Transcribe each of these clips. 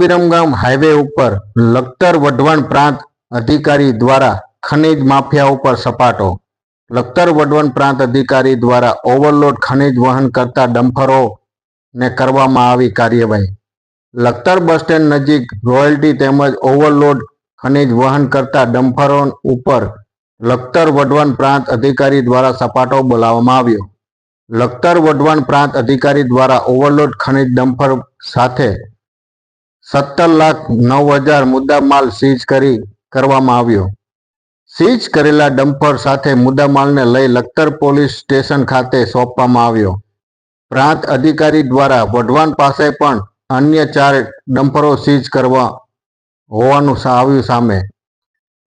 Viramgam highway ઉપર લખતર વઢવાણ પ્રાંત અધિકારી દ્વારા ખનીજ માફિયા ઉપર સપાટો. લખતર વઢવાણ પ્રાંત અધિકારી દ્વારા ઓવરલોડ ખનીજ વહન કરતા ડમ્પરોને કરવામાં આવી કાર્યવાહી. લખતર બસ સ્ટેન્ડ નજીક રોયલ્ટી તેમજ ઓવરલોડ ખનીજ વહન કરતા ડમ્ફરો ઉપર લખતર વઢવાણ પ્રાંત અધિકારી દ્વારા સપાટો બોલાવવામાં આવ્યો. લખતર વઢવાણ પ્રાંત અધિકારી દ્વારા ઓવરલોડ ખનીજ ડમ્ફર સાથે સત્તર લાખ નવ હજાર મુદ્દામાલ સીઝ કરી કરવામાં આવ્યો. સીઝ કરેલા ડમ્પર સાથે મુદ્દામાલને લઈ લખતર પોલીસ સ્ટેશન ખાતે સોંપવામાં આવ્યો. પ્રાંત અધિકારી દ્વારા વઢવાણ પાસે પણ અન્ય ચાર ડમ્પરો સીઝ કરવા હોવાનું આવ્યું સામે.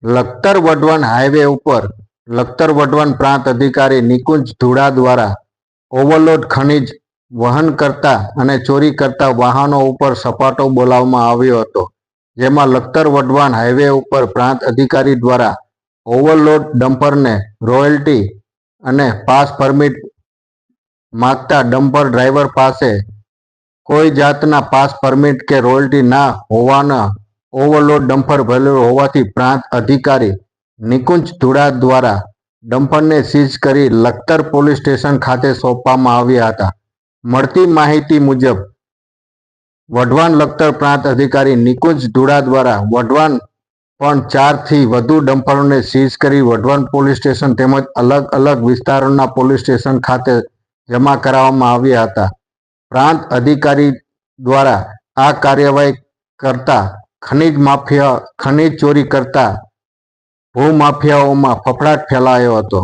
લખતર વઢવાણ હાઈવે ઉપર લખતર વઢવાન પ્રાંત અધિકારી નિકુંજ ધુડા દ્વારા ઓવરલોડ ખનીજ વહન કરતા અને ચોરી કરતા વાહનો ઉપર સપાટો બોલાવવામાં આવ્યો હતો, જેમાં લખતર વઢવાણ હાઈવે ઉપર પ્રાંત અધિકારી દ્વારા ઓવરલોડ ડમ્પરને રોયલ્ટી અને પાસ પરમિટ માગતા ડમ્પર ડ્રાઈવર પાસે કોઈ જાતના પાસ પરમિટ કે રોયલ્ટી ના હોવાના ઓવરલોડ ડમ્પર ભરેલું હોવાથી પ્રાંત અધિકારી નિકુંજ ધુડા દ્વારા ડમ્પરને સીઝ કરી લખતર પોલીસ સ્ટેશન ખાતે સોંપવામાં આવ્યા હતા. મળતી માહિતી મુજબ, વઢવાણ લખતર પ્રાંત અધિકારી નિકુંજ ધુડા દ્વારા વઢવાણ પણ ચારથી વધુ ડમ્પરોને સીઝ કરી વઢવાણ પોલીસ સ્ટેશન તેમજ અલગ અલગ વિસ્તારોના પોલીસ સ્ટેશન ખાતે જમા કરાવવામાં આવ્યા હતા. પ્રાંત અધિકારી દ્વારા આ કાર્યવાહી કરતા ખનીજ માફિયા, ખનીજ ચોરી કરતા ભૂમાફિયાઓમાં ફફડાટ ફેલાયો હતો.